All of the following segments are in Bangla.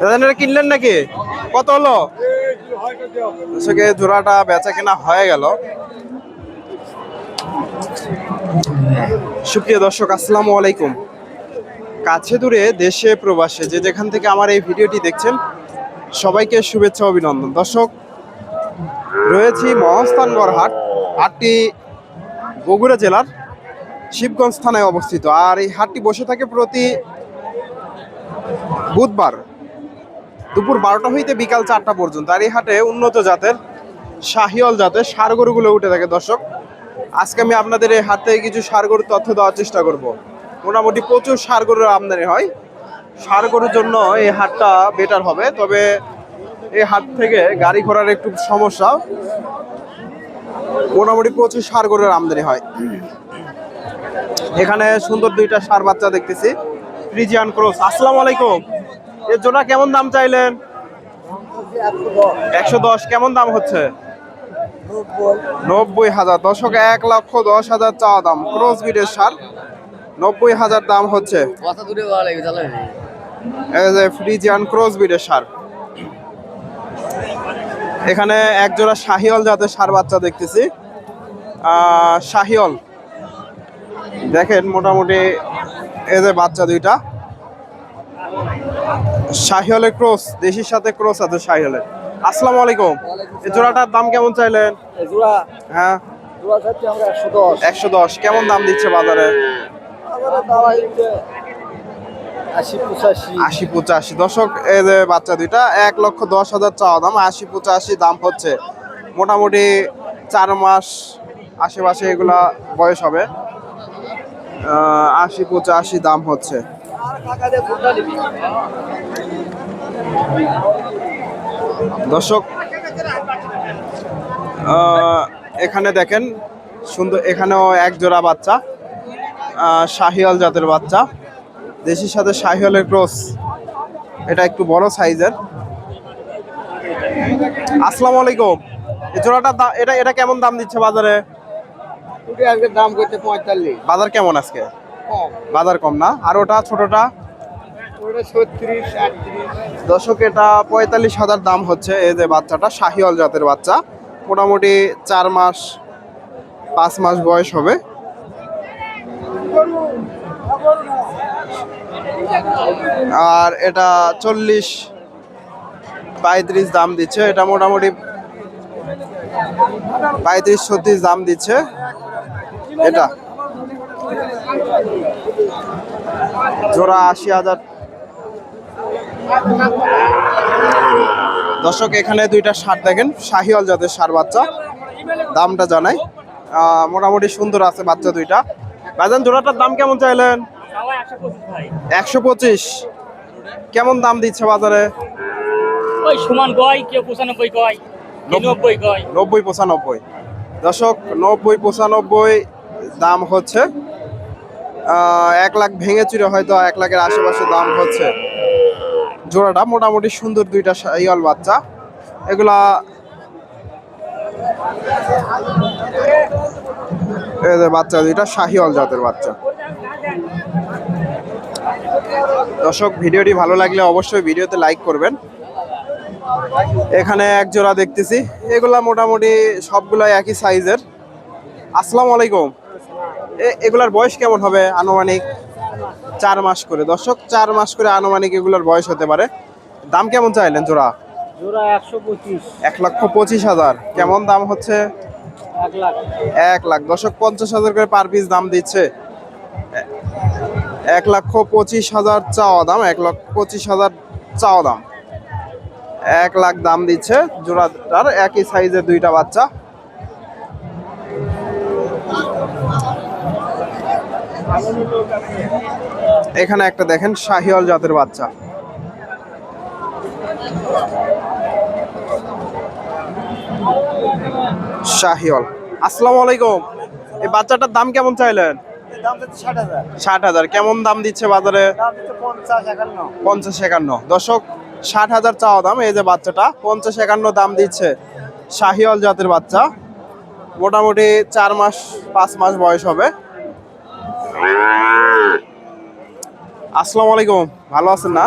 দাদা, এটা কিনলেন নাকি? কত হলো? দর্শক জোড়াটা বেচা কেনা হয়ে গেল। সুপ্রিয় দর্শক, আসসালামু আলাইকুম। কাছে দূরে দেশে প্রবাসে যে যেখান থেকে আমার এই ভিডিওটি দেখছেন, সবাইকে শুভেচ্ছা, অভিনন্দন। দর্শক, রয়েছি মহাস্থানগড় হাট হাটটি বগুড়া জেলার শিবগঞ্জ থানায় অবস্থিত। আর এই হাটটি বসে থাকে প্রতি বুধবার দুপুর বারোটা হইতে বিকাল চারটা পর্যন্ত। আর এই হাটে উন্নত জাতের শাহিওল জাতের সার গরুগুলো উঠে থাকে দর্শক। আজকে আমি আপনাদের এই থেকে কিছু সার গরুর তথ্য দেওয়ার চেষ্টা করব। মোটামুটি প্রচুর সার গরুর আমদানি হয়। সার গরুর জন্য এই হাটটা বেটার হবে। তবে এই হাট থেকে গাড়ি ঘোড়ার একটু সমস্যা। মোটামুটি প্রচুর সার গরুর আমদানি হয়। এখানে সুন্দর দুইটা সার বাচ্চা দেখতেছি। ফ্রিজিয়ান ক্রস আসসালামু আলাইকুম। এর জোড়া কেমন দাম চাইলেন? একশো দশ কেমন দাম হচ্ছে? নব্বই হাজার। দশক এক লক্ষ দশ হাজার চাওয়া দাম। ক্রস বিডের সার নব্বই হাজার দাম হচ্ছে। ফ্রিজিয়ান ক্রস বিডের সার এখানে এক জোড়া শাহিওল জাতের সার বাচ্চা দেখতেছি। শাহিওল। দেখেন মোটামুটি এই যে বাচ্চা দুইটা। শাহিওলের ক্রস দেশির সাথে ক্রস আছে শাহিওলের আসসালামু আলাইকুম। এই জোড়াটার দাম কেমন চাইলেন? জোড়া হ্যাঁ। জোড়া চাচ্ছি আমরা একশো দশ। কেমন দাম দিচ্ছে বাজারে? আশি পঁচাশি। দশক এই যে বাচ্চা দুইটা এক লক্ষ দশ হাজার চাওয়া দাম আশি পঁচাশি দাম হচ্ছে। মোটামুটি চার মাস আশেপাশে এগুলা বয়স হবে। আশি পঁচাশি দাম হচ্ছে। দর্শক এখানে দেখেন, সুন্দর, এখানেও এক জোড়া বাচ্চা শাহিয়াল জাতের বাচ্চা। দেশির সাথে শাহিওয়ালের ক্রস, এটা একটু বড় সাইজের। আসসালামু আলাইকুম। এই জোড়াটা এটা এটা কেমন দাম দিচ্ছে বাজারে? আজকে দাম করতে পঁয়তাল্লিশ। বাজার কেমন আজকে? বাজার কম না? আর ওটা ছোটটা? ওটা দশক এটা পঁয়তাল্লিশ হাজার দাম হচ্ছে এই যে বাচ্চাটা শাহিওয়াল জাতের বাচ্চা। মোটামুটি চার মাস পাঁচ মাস বয়স হবে। আর এটা চল্লিশ পঁয়ত্রিশ দাম দিচ্ছে। এটা মোটামুটি পঁয়ত্রিশ ছত্রিশ দাম দিচ্ছে। এটা। জোড়া আশি হাজার। দর্শক এখানে দুইটা সার দেখেন শাহিওয়াল জাতের সার বাচ্চা। দামটা জানাই। মোটামুটি সুন্দর আছে বাচ্চা দুইটা। ভাইজান জোড়াটার দাম কেমন চাইলেন? একশো পঁচিশ। কেমন দাম দিচ্ছে বাজারে? ওই সমান কয় কেউ পঁচানব্বই কয় নব্বই কয়। নব্বই পঁচানব্বই। দর্শক নব্বই পঁচানব্বই দাম হচ্ছে এক লাখ ভেঙে চুরে হয়তো এক লাখের আশেপাশে দাম হচ্ছে। জোড়াটা মোটামুটি সুন্দর দুইটা শাহিওয়াল বাচ্চা। এগুলা যে বাচ্চা দুইটা শাহিওয়াল জাতের বাচ্চা। দর্শক, ভিডিওটি ভালো লাগলে অবশ্যই ভিডিওতে লাইক করবেন। এখানে এক জোড়া দেখতেছি। এগুলা মোটামুটি সবগুলাই একই সাইজের। আসসালামু আলাইকুম। এগুলার বয়স কেমন হবে আনুমানিক চার মাস করে? দর্শক চার মাস করে আনুমানিক এগুলোর বয়স হতে পারে। দাম কেমন চাইলেন জোড়া? জোড়া একশো পঁচিশ। এক লক্ষ পঁচিশ হাজার। কেমন দাম হচ্ছে? এক লাখ। দশক পঞ্চাশ হাজার করে পার পিস দাম দিচ্ছে। এক লক্ষ পঁচিশ হাজার চাওয়া দাম এক লক্ষ পঁচিশ হাজার চাওয়া দাম। এক লাখ দাম দিচ্ছে জোড়াটার। একই সাইজের দুইটা বাচ্চা। এখানে একটা দেখেন শাহিওয়াল জাতের বাচ্চা। শাহিওয়াল। আসসালামু আলাইকুম। এই বাচ্চাটার দাম কেমন চাইলেন? ষাট হাজার। কেমন দাম দিচ্ছে বাজারে? পঞ্চাশ একান্ন। দশক ষাট হাজার চাওয়া দাম। এই যে বাচ্চাটা পঞ্চাশ একান্ন দাম দিচ্ছে শাহিওয়াল জাতের বাচ্চা। মোটামুটি চার মাস পাঁচ মাস বয়স হবে। আসসালামু আলাইকুম। ভালো আছেন না?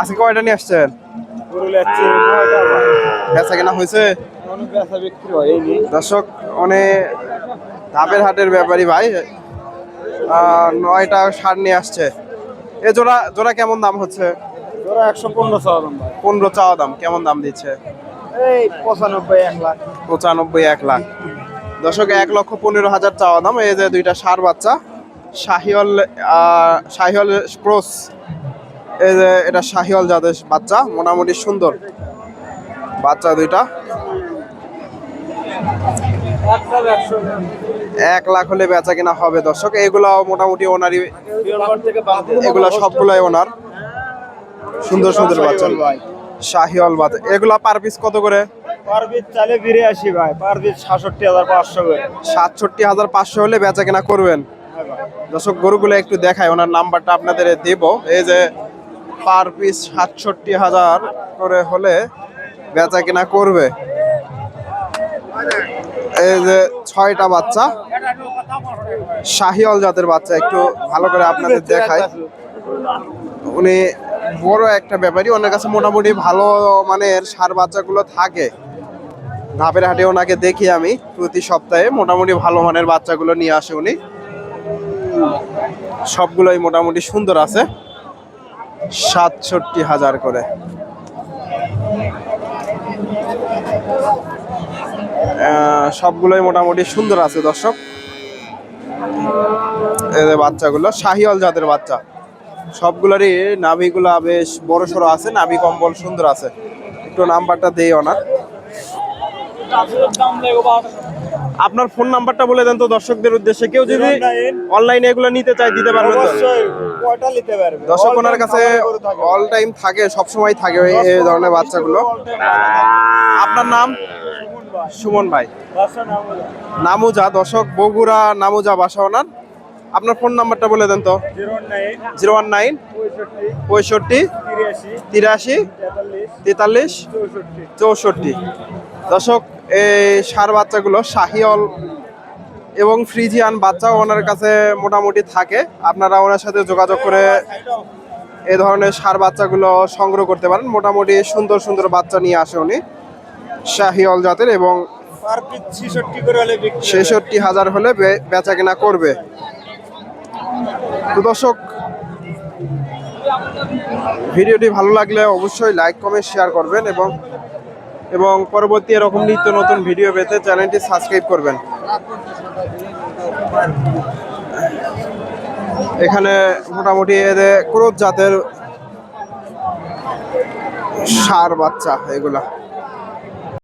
আজকে কয়টা নিয়ে আসছেন? বেচা কেনা হয়েছে? দর্শক অনেক ধাপের হাটের ব্যাপারী ভাই নয়টা সার নিয়ে আসছে। এ জোড়া জোড়া কেমন দাম হচ্ছে? জোড়া একশো পনেরো চাওয়া দাম পনেরো চাওয়া দাম কেমন দাম দিচ্ছে? এই পঁচানব্বই এক লাখ। পঁচানব্বই এক লাখ। দর্শক এক লক্ষ পনেরো হাজার চাওয়া দাম। এই যে দুইটা সার বাচ্চা শাহিওল শাহিওল ক্রস এই যে এটা শাহিওল যাদের বাচ্চা মোটামুটি সুন্দর বাচ্চা দুইটা। এক লাখ হলে বেচা কিনা হবে দর্শক। এগুলো মোটামুটি ওনারই এগুলো সবগুলাই ওনার। সুন্দর সুন্দর বাচ্চা। শাহিওল বাচ্চা। এগুলা পার পিস কত করে? পার পিস চালে ফিরে আসি ভাই পার পিস সাতষট্টি হাজার পাঁচশো করে। সাতষট্টি হাজার পাঁচশো হলে বেচা কিনা করবেন। হ্যাঁ দর্শক গরুগুলো একটু দেখায় ওনার নাম্বারটা আপনাদের দেব। এই যে পার পিস সাতষট্টি হাজার করে হলে বেচা কিনা করবে। এই যে ছয়টা বাচ্চা শাহিওল জাতের বাচ্চা একটু ভালো করে আপনাদের দেখায় উনি বড় একটা ব্যাপারী ওনার কাছে মোটামুটি ভালো মানের সার বাচ্চাগুলো থাকে। ধাপের হাটে ওনাকে দেখি আমি প্রতি সপ্তাহে মোটামুটি ভালো মানের বাচ্চাগুলো নিয়ে আসে উনি। সবগুলোই মোটামুটি সুন্দর আছে। সাতষট্টি হাজার করে। সবগুলোই মোটামুটি সুন্দর আছে দর্শক। যে বাচ্চাগুলো শাহিওল জাতের বাচ্চা। সবগুলোরই নাভিগুলা বেশ বড় সড়ো আছে, নাভি কম্বল সুন্দর আছে। একটু নাম্বারটা দেই ওনার আপনার ফোন নাম্বারটা বলে দেন তো দর্শকদের উদ্দেশ্যে। কেউ যদি অনলাইনে এগুলো নিতে চায় দিতে পারবেন তো? অবশ্যই কয়টা নিতে পারবে। দর্শক ওনার কাছে। অল টাইম থাকে। সব সময় থাকে এই ধরনের বাচ্চাগুলো। আপনার নাম? সুমন ভাই। নামুজা। দর্শক বগুড়া নামুজা বাসা ওনার। আপনার ফোন নাম্বারটা বলে দেন তো। 09 জিরো ওয়ান নাইন। 65 পঁয়ষট্টি। তিরাশি। 43 তেতাল্লিশ। 64 চৌষট্টি। দর্শক এই সার বাচ্চাগুলো শাহিওল এবং ফ্রিজিয়ান বাচ্চাও ওনার কাছে মোটামুটি থাকে। আপনারা ওনার সাথে যোগাযোগ করে এ ধরনের সার বাচ্চাগুলো সংগ্রহ করতে পারেন। মোটামুটি সুন্দর সুন্দর বাচ্চা নিয়ে আসে উনি। শাহিওল জাতের এবং পার পিস 66 করে হলে বিক্রি হবে। ছেষট্টি হাজার হলে বেচা কেনা করবে। তো দর্শক ভিডিওটি ভালো লাগলে অবশ্যই লাইক কমেন্ট শেয়ার করবেন এবং এবং পরবর্তী এরকম নিত্য নতুন ভিডিও পেতে চ্যানেলটি সাবস্ক্রাইব করবেন। এখানে মোটামুটি এদের ক্রোধ জাতের সার বাচ্চা এগুলা।